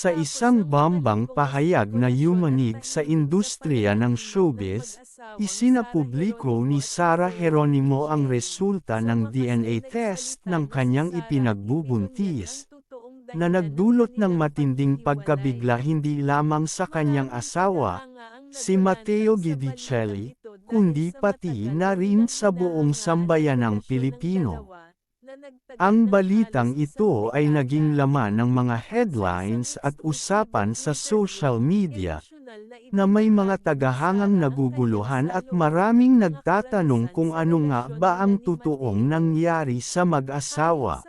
Sa isang bambang pahayag na yumanig sa industriya ng showbiz, isinapubliko ni Sara Geronimo ang resulta ng DNA test ng kanyang ipinagbubuntis, na nagdulot ng matinding pagkabigla hindi lamang sa kanyang asawa, si Matteo Guidicelli, kundi pati na rin sa buong sambayanang Pilipino. Ang balitang ito ay naging laman ng mga headlines at usapan sa social media, na may mga tagahangang naguguluhan at maraming nagtatanong kung ano nga ba ang totoong nangyari sa mag-asawa.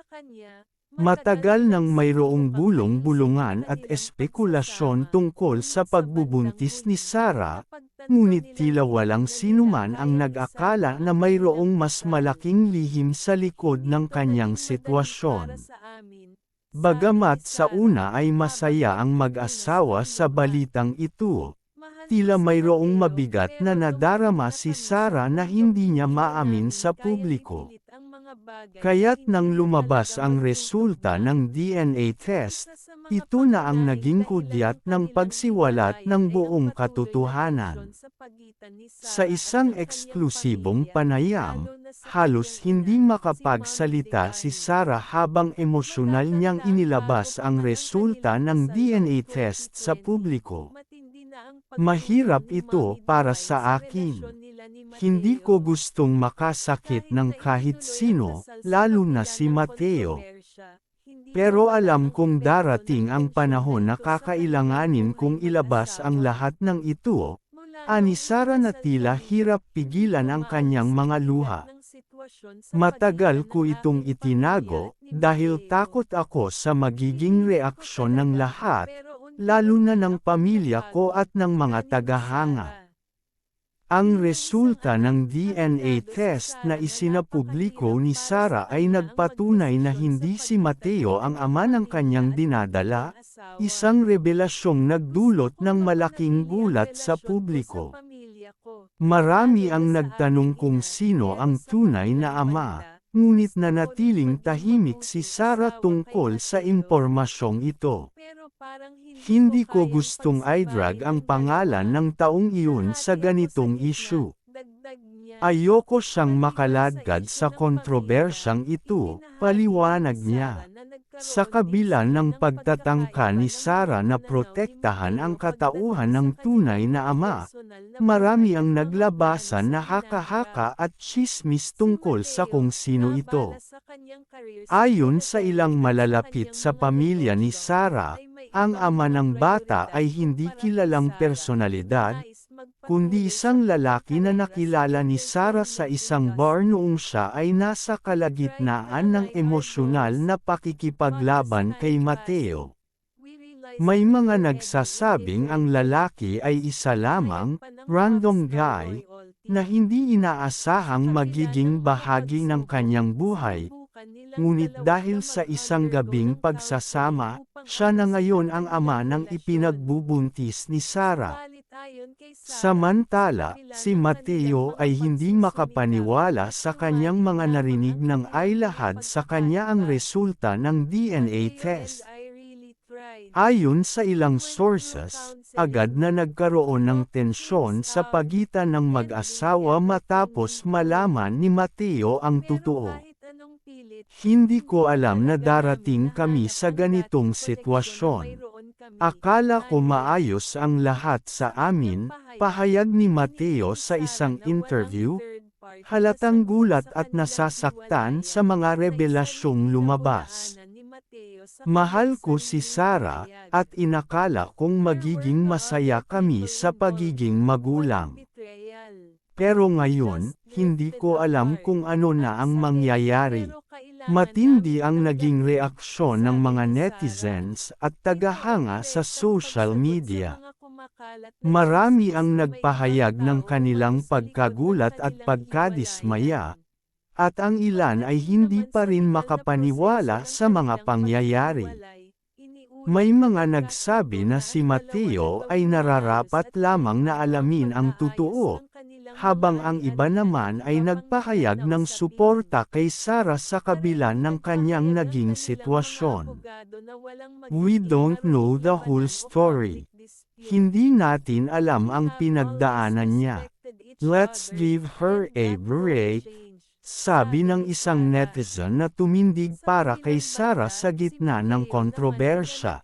Matagal nang mayroong bulong-bulungan at espekulasyon tungkol sa pagbubuntis ni Sarah, ngunit tila walang sinuman ang nag-akala na mayroong mas malaking lihim sa likod ng kanyang sitwasyon. Bagamat sa una ay masaya ang mag-asawa sa balitang ito, tila mayroong mabigat na nadarama si Sarah na hindi niya maamin sa publiko. Kaya't nang lumabas ang resulta ng DNA test, ito na ang naging kudyat ng pagsiwalat ng buong katotohanan. Sa isang eksklusibong panayam, halos hindi makapagsalita si Sarah habang emosyonal niyang inilabas ang resulta ng DNA test sa publiko. Mahirap ito para sa akin. Hindi ko gustong makasakit ng kahit sino, lalo na si Mateo. Pero alam kong darating ang panahon na kakailanganin kong ilabas ang lahat ng ito, ani Sara na tila hirap pigilan ang kanyang mga luha. Matagal ko itong itinago, dahil takot ako sa magiging reaksyon ng lahat, lalo na ng pamilya ko at ng mga tagahanga. Ang resulta ng DNA test na isinapubliko ni Sara ay nagpatunay na hindi si Mateo ang ama ng kanyang dinadala, isang revelasyong nagdulot ng malaking gulat sa publiko. Marami ang nagtanong kung sino ang tunay na ama, ngunit nanatiling tahimik si Sara tungkol sa impormasyong ito. Hindi ko gustong idrag ang pangalan ng taong iyon sa ganitong issue. Ayoko siyang makaladkad sa kontrobersyang ito, paliwanag niya. Sa kabila ng pagtatangka ni Sara na protektahan ang katauhan ng tunay na ama, marami ang naglabasan na haka-haka at chismis tungkol sa kung sino ito. Ayon sa ilang malalapit sa pamilya ni Sara, ang ama ng bata ay hindi kilalang personalidad, kundi isang lalaki na nakilala ni Sarah sa isang bar noong siya ay nasa kalagitnaan ng emosyonal na pakikipaglaban kay Mateo. May mga nagsasabing ang lalaki ay isa lamang, random guy, na hindi inaasahang magiging bahagi ng kanyang buhay, ngunit dahil sa isang gabing pagsasama, siya na ngayon ang ama ng ipinagbubuntis ni Sara. Samantala, si Mateo ay hindi makapaniwala sa kanyang mga narinig ng ay sa kanya ang resulta ng DNA test. Ayon sa ilang sources, agad na nagkaroon ng tensyon sa pagitan ng mag-asawa matapos malaman ni Mateo ang totoo. Hindi ko alam na darating kami sa ganitong sitwasyon. Akala ko maayos ang lahat sa amin, pahayag ni Mateo sa isang interview, halatang gulat at nasasaktan sa mga revelasyong lumabas. Mahal ko si Sara, at inakala kong magiging masaya kami sa pagiging magulang. Pero ngayon, hindi ko alam kung ano na ang mangyayari. Matindi ang naging reaksyon ng mga netizens at tagahanga sa social media. Marami ang nagpahayag ng kanilang pagkagulat at pagkadismaya, at ang ilan ay hindi pa rin makapaniwala sa mga pangyayari. May mga nagsabi na si Mateo ay nararapat lamang na alamin ang totoo, habang ang iba naman ay nagpahayag ng suporta kay Sarah sa kabila ng kanyang naging sitwasyon. We don't know the whole story. Hindi natin alam ang pinagdaanan niya. Let's give her a break, sabi ng isang netizen na tumindig para kay Sarah sa gitna ng kontrobersya.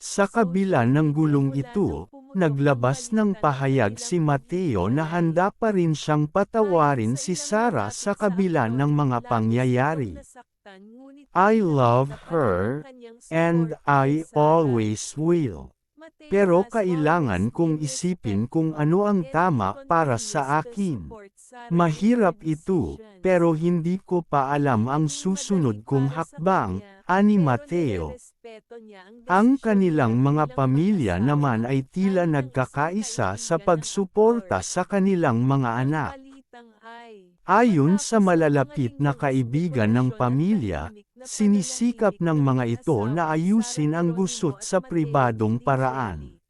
Sa kabila ng gulong ito, naglabas ng pahayag si Mateo na handa pa rin siyang patawarin si Sarah sa kabila ng mga pangyayari. I love her, and I always will. Pero kailangan kong isipin kung ano ang tama para sa akin. Mahirap ito, pero hindi ko pa alam ang susunod kong hakbang, ani Mateo. Ang kanilang mga pamilya naman ay tila nagkakaisa sa pagsuporta sa kanilang mga anak. Ayon sa malalapit na kaibigan ng pamilya, sinisikap ng mga ito na ayusin ang gusot sa pribadong paraan.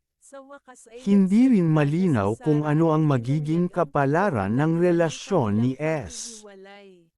Hindi rin malinaw kung ano ang magiging kapalaran ng relasyon ni S.